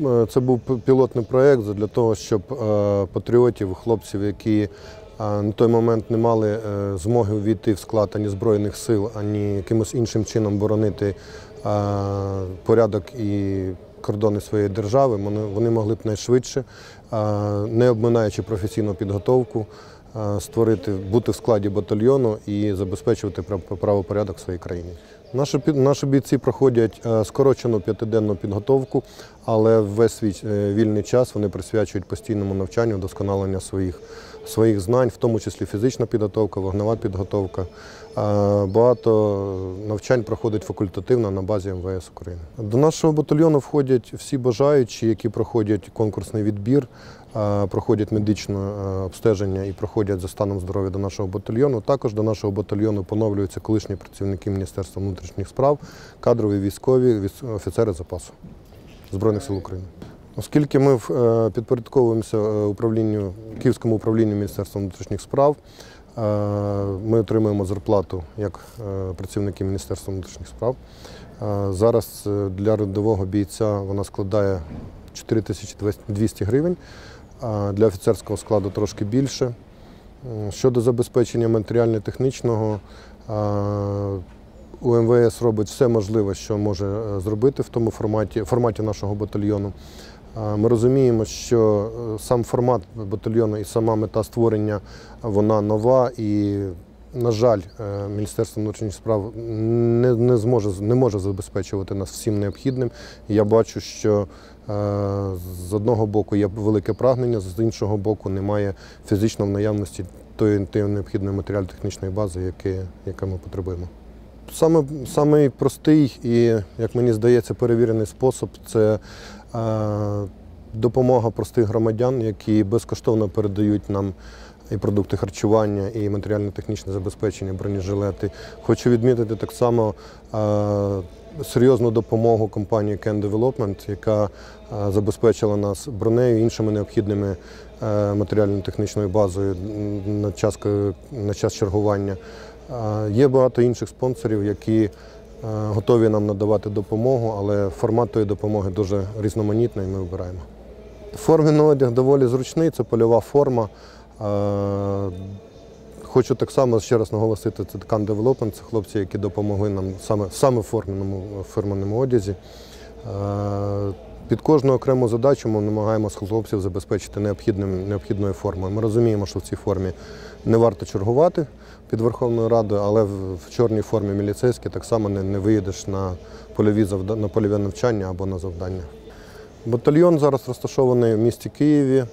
Е, Це був пілотний проєкт для того, щоб е, патріотів, хлопців, які е, на той момент не мали змоги увійти в склад ані Збройних сил, ані якимось іншим чином боронити порядок і кордони своєї держави, вони, могли б найшвидше, не обминаючи професійну підготовку, створити, бути в складі батальйону і забезпечувати прав- правопорядок в своїй країні. Наші, наші бійці проходять е, скорочену п'ятиденну підготовку, але весь свій е, вільний час вони присвячують постійному навчанню, вдосконаленню своїх, своїх знань, в тому числі фізична підготовка, вогнева підготовка. Е, Багато навчань проходить факультативно на базі МВС України. До нашого батальйону входять всі бажаючі, які проходять конкурсний відбір, проходять медичне обстеження і проходять за станом здоров'я до нашого батальйону. Також до нашого батальйону поновлюються колишні працівники Міністерства внутрішніх справ, кадрові військові, офіцери запасу Збройних сил України. Оскільки ми е, підпорядковуємося е, управлінню Київському управлінню Міністерства внутрішніх справ, е, ми отримуємо зарплату як працівники Міністерства внутрішніх справ. Зараз для рядового бійця вона складає 4200 гривень, для офіцерського складу трошки більше. Щодо забезпечення матеріально-технічного, у МВС робить все можливе, що може е, зробити в тому форматі, форматі нашого батальйону. Ми розуміємо, що е, сам формат батальйону і сама мета створення вона нова і, на жаль, е, Міністерство внутрішніх справ не, не, зможе, не може забезпечувати нас всім необхідним. Я бачу, що з одного боку є велике прагнення, з іншого боку, немає фізично в наявності тої, тої необхідної матеріально-технічної бази, яке, яке ми потребуємо. Саме, самий простий і, як мені здається, перевірений спосіб це е, допомога простих громадян, які безкоштовно передають нам і продукти харчування, і матеріально-технічне забезпечення, бронежилети. Хочу відмітити так само е, серйозну допомогу компанії Can Development, яка е, забезпечила нас бронею і іншими необхідними е, матеріально-технічною базою на час, на час чергування. Є багато інших спонсорів, які е, готові нам надавати допомогу, але формат тої допомоги дуже різноманітний, ми вибираємо. Формений одяг доволі зручний, це польова форма. Хочу так само ще раз наголосити, це Can Development, це хлопці, які допомогли нам саме, саме в форменому, одязі. Під кожну окрему задачу ми намагаємося хлопців забезпечити необхідною формою. Ми розуміємо, що в цій формі не варто чергувати під Верховною Радою, але в, чорній формі міліцейській так само не, не виїдеш на польові, на польове навчання або на завдання. Батальйон зараз розташований в місті Києві, е,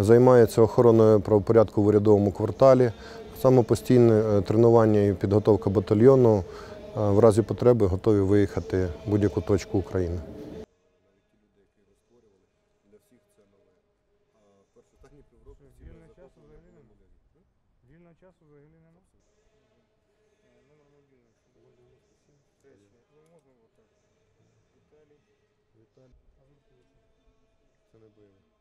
займається охороною правопорядку в урядовому кварталі. Саме постійне е, тренування і підготовка батальйону е, в разі потреби готові виїхати в будь-яку точку України. Вільного часу взагалі нема. Вільного часу взагалі нема. Це не бойовий.